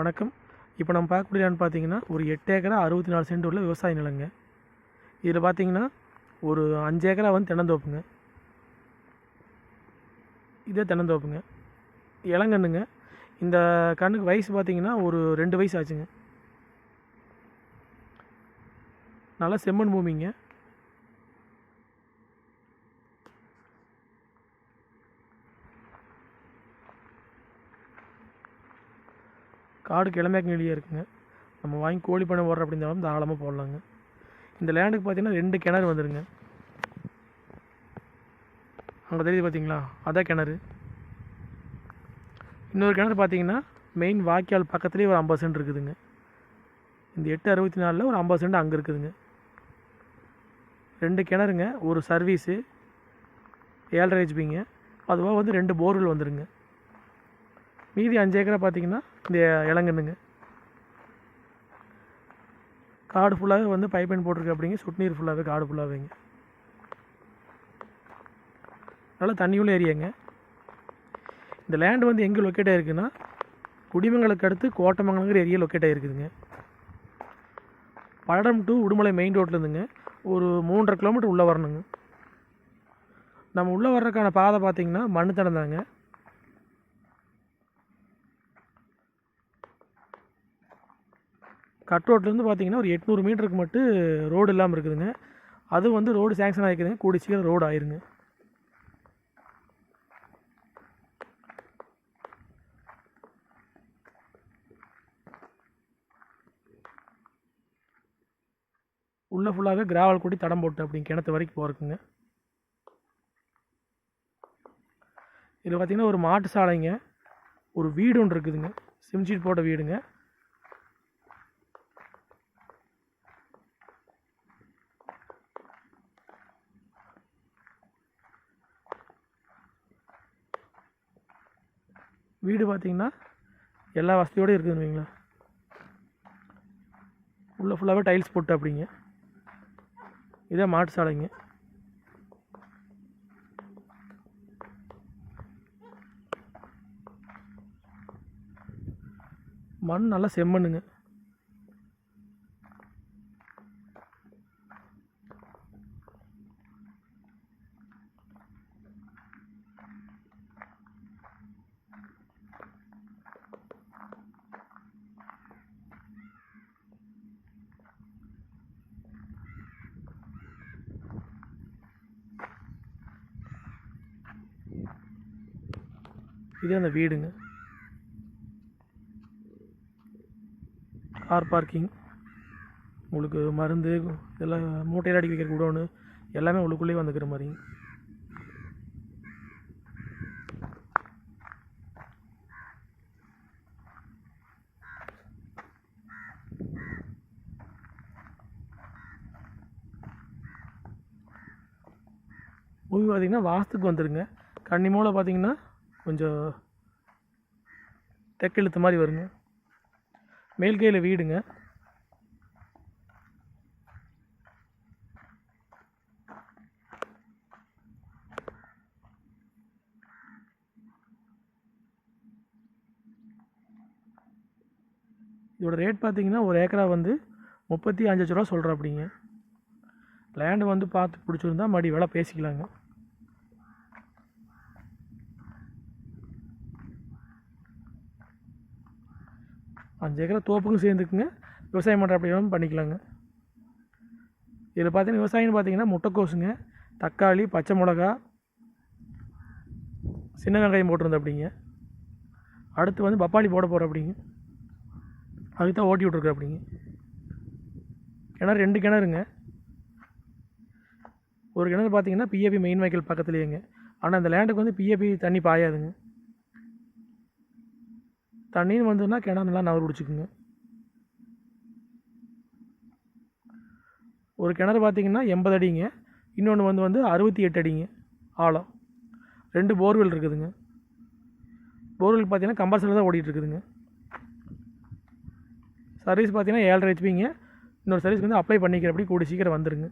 வணக்கம். இப்போ நம்ம பார்க்கக்கூடிய பார்த்தீங்கன்னா ஒரு எட்டு ஏக்கரா அறுபத்தி நாலு சென்ட் உள்ள விவசாய நிலங்க. இதில் பார்த்தீங்கன்னா ஒரு அஞ்சு ஏக்கரா வந்து தென்னந்தோப்புங்க. இதே தென்னந்தோப்புங்க. இளங்கண்ணுங்க. இந்த கண்ணுக்கு வயசு பார்த்தீங்கன்னா ஒரு ரெண்டு வயசு ஆச்சுங்க. நல்லா செம்மண் பூமிங்க. காடு கிழமைக்கு வெளியே இருக்குங்க. நம்ம வாங்கி கோழி பண்ணை போடுற அப்படின்னாலும் தாராளமாக போடலாங்க. இந்த லேண்டுக்கு பார்த்தீங்கன்னா ரெண்டு கிணறு வந்துருங்க. அங்கே தெரியுது பார்த்தீங்களா அதான் கிணறு. இன்னொரு கிணறு பார்த்தீங்கன்னா மெயின் வாய்க்கால் பக்கத்துலேயே ஒரு ஐம்பது சென்ட் இருக்குதுங்க. இந்த எட்டு அறுபத்தி நாலில் ஒரு ஐம்பது சென்ட் அங்கே இருக்குதுங்க. ரெண்டு கிணறுங்க ஒரு சர்வீஸு ஏழரை ஹெச்பிங்க அதுவாக வந்து ரெண்டு போர்வெல் வந்துருங்க. மீதி அஞ்சு ஏக்கரை பார்த்தீங்கன்னா இந்த இளங்கன்னுங்க காடு ஃபுல்லாகவே வந்து பைப்லைன் போட்டிருக்கு அப்படிங்க. சொட்டு நீர் ஃபுல்லாகவே காடு ஃபுல்லாகவேங்க நல்லா தண்ணியுள்ள ஏரியாங்க. இந்த லேண்ட் வந்து எங்கே லொக்கேட் ஆகிருக்குன்னா குடிமங்கலுக்கு அடுத்து கோட்டமங்கலங்கிற ஏரியா லொக்கேட் ஆகிருக்குதுங்க பழடம் டு உடுமலை மெயின் ரோட்லேருந்துங்க ஒரு மூன்றரை கிலோமீட்டர் உள்ளே வரணுங்க. நம்ம உள்ளே வர்றதுக்கான பாதை பார்த்திங்கன்னா மண் தடம் தாங்க கட் ரோட்லேருந்து பார்த்தீங்கன்னா ஒரு எட்நூறு மீட்டருக்கு மட்டும் ரோடு இல்லாமல் இருக்குதுங்க. அது வந்து ரோடு சேங்ஷன் ஆகிக்குதுங்க கூடி சீக்கிரம் ரோடு ஆயிருங்க. உள்ளே ஃபுல்லாகவே கிராவல் கூட்டி தடம் போட்டு அப்படி கிணத்து வரைக்கும் போகிறக்குங்க இதில் பார்த்தீங்கன்னா ஒரு மாட்டு சாலைங்க. ஒரு வீடு ஒன்று இருக்குதுங்க. சிம்ஷீட் போட்ட வீடுங்க. வீடு பார்த்தீங்கன்னா எல்லா வசதியோடு இருக்குதுன்னு வைங்களேன். உள்ளே ஃபுல்லாகவே டைல்ஸ் போட்டு அப்படிங்க இதே மாட்டு சாலைங்க. மண் நல்லா செம்மண்ணுங்க. இதே அந்த வீடுங்க. கார் பார்க்கிங் உங்களுக்கு மருந்து இதெல்லாம் மூட்டையில் அடிக்க வைக்கிற குடோனு எல்லாமே உள்ளுக்குள்ளேயே வந்துக்கிற மாதிரிங்க. மூவி பார்த்தீங்கன்னா வாஸ்துக்கு வந்துருங்க. கன்னிமூலை பார்த்தீங்கன்னா கொஞ்சம் தெற்கெழுத்து மாதிரி வருங்க. மேல்கையில் வீடுங்க. இதோட ரேட் பார்த்தீங்கன்னா ஒரு ஏக்கரா வந்து முப்பத்தி அஞ்சு லட்ச ரூபா சொல்கிறேன் அப்படிங்க லேண்டு வந்து பார்த்து பிடிச்சிருந்தா மறுபடி விலை பேசிக்கலாங்க. அஞ்சு ஏக்கரை தோப்புக்கும் சேர்ந்துக்குங்க. விவசாயம் பண்ணுற அப்படியும் பண்ணிக்கலாங்க. இதில் பார்த்தீங்கன்னா விவசாயம்னு பார்த்தீங்கன்னா முட்டைக்கோசுங்க தக்காளி பச்சை மிளகா சின்ன வெங்காயம் போட்டிருந்த அப்படிங்க அடுத்து வந்து பப்பாளி போட போகிற அப்படிங்க. அதுக்கு தான் ஓட்டி விட்ருக்குற அப்படிங்க கிணறு ரெண்டு கிணறுங்க. ஒரு கிணறு பார்த்தீங்கன்னா பிஏபி மெயின் வைக்கல் பக்கத்துலேயேங்க. ஆனால் அந்த லேண்டுக்கு வந்து பிஏபி தண்ணி பாயாதுங்க. தண்ணின்னு வந்ததுன்னா கிணறு நல்லா நவர் பிடிச்சிக்குங்க. ஒரு கிணறு பார்த்தீங்கன்னா எண்பது அடிங்க. இன்னொன்று வந்து வந்து அறுபத்தி எட்டு அடிங்க ஆழம். ரெண்டு போர்வெல் இருக்குதுங்க. போர்வெல் பார்த்தீங்கன்னா கம்பல்சரி தான் ஓடிட்டுருக்குதுங்க சர்வீஸ் பார்த்தீங்கன்னா ஏழரை ஹெச்பிங்க. இன்னொரு சர்வீஸ் வந்து அப்ளை பண்ணிக்கிறபடி கூடி சீக்கிரம் வந்துருங்க.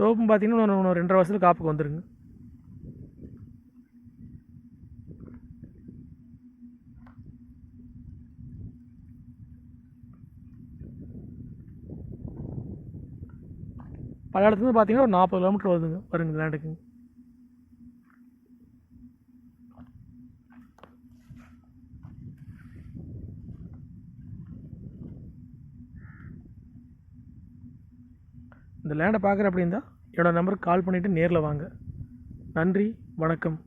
தோப்பும் பார்த்தீங்கன்னா இன்னொன்று ரெண்டரை வருஷத்தில் காப்புக்கு வந்துருங்க. பல்லடத்துலேருந்து பார்த்தீங்கன்னா ஒரு நாற்பது கிலோமீட்டர் வருதுங்க வருங்க இந்த லேண்டுக்குங்க இந்த லேண்டை பார்க்குற அப்படின்னா என்னோடய நம்பருக்கு கால் பண்ணிவிட்டு நேரில் வாங்க. நன்றி வணக்கம்.